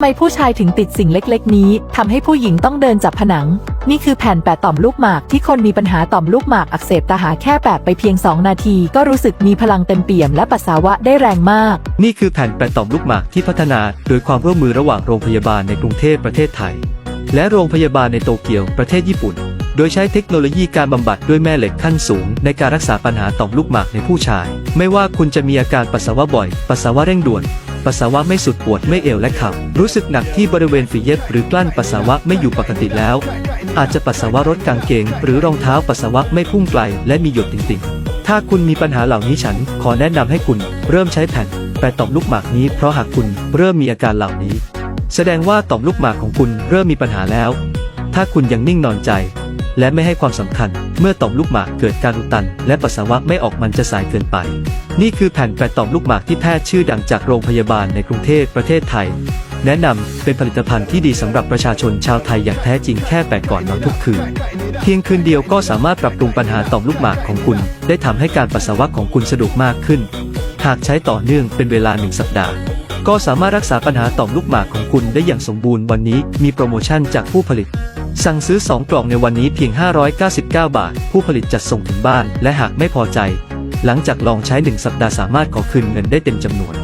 ทำไมผู้ชายถึงติดสิ่งเล็กๆ นี้ทำให้ผู้หญิงต้องเดินจับผนัง นี่คือแผ่นแปะต่อมลูกหมากที่คนมีปัญหาต่อมลูกหมากอักเสบตาหาแค่แปะไปเพียง 2 นาที ก็รู้สึกมีพลังเต็มเปี่ยมและปัสสาวะได้แรงมาก นี่คือแผ่นแปะต่อมลูกหมากที่พัฒนาโดยความร่วมมือระหว่างโรงพยาบาลในกรุงเทพประเทศไทย และโรงพยาบาลในโตเกียวประเทศญี่ปุ่น โดยใช้เทคโนโลยีการบำบัดด้วยแม่เหล็กขั้นสูง ในการรักษาปัญหาต่อมลูกหมากในผู้ชาย ไม่ว่าคุณจะมีอาการปัสสาวะบ่อย ปัสสาวะเร่งด่วน ปัสสาวะไม่สุดปวดไม่เอวและเข่ารู้สึกหนักที่บริเวณฝีเย็บหรือกลั้นปัสสาวะไม่อยู่ปกติแล้ว อาจจะปัสสาวะรถกางเกง หรือรองเท้าปัสสาวะไม่พุ่งไกลและมีหยดติ่งๆ ถ้าคุณมีปัญหาเหล่านี้ฉัน ขอแนะนำให้คุณเริ่มใช้แผ่นแปะต่อมลูกหมากนี้เพราะหากคุณเริ่มมีอาการเหล่านี้ แสดงว่าต่อมลูกหมากของคุณเริ่มมีปัญหาแล้ว ถ้าคุณยังนิ่งนอนใจ และไม่ให้ความสำคัญ เมื่อต่อมลูกหมากเกิดการอุดตัน และปัสสาวะไม่ออกมันจะสายเกินไป นี่คือแผ่นแปะต่อมลูกหมากที่แพทย์ชื่อดังจากโรงพยาบาลในกรุงเทพประเทศไทย แนะนำเป็นผลิตภัณฑ์ที่ดีสำหรับประชาชนชาวไทยอย่างแท้จริงแค่แปะก่อนนอนทุกคืน เพียงคืนเดียวก็สามารถปรับปรุงปัญหาต่อมลูกหมากของคุณ ได้ทำให้การปัสสาวะของคุณสะดวกมากขึ้น หากใช้ต่อเนื่องเป็นเวลาหนึ่งสัปดาห์ ก็สามารถรักษาปัญหาต่อมลูกหมากของคุณได้อย่างสมบูรณ์วันนี้มีโปรโมชั่นจากผู้ผลิต สั่งซื้อ 2 กล่องในวันนี้เพียง 599 บาท ผู้ผลิตจัดส่งถึงบ้าน และหากไม่พอใจ หลังจากลองใช้ 1 สัปดาห์สามารถขอคืนเงินได้เต็มจำนวน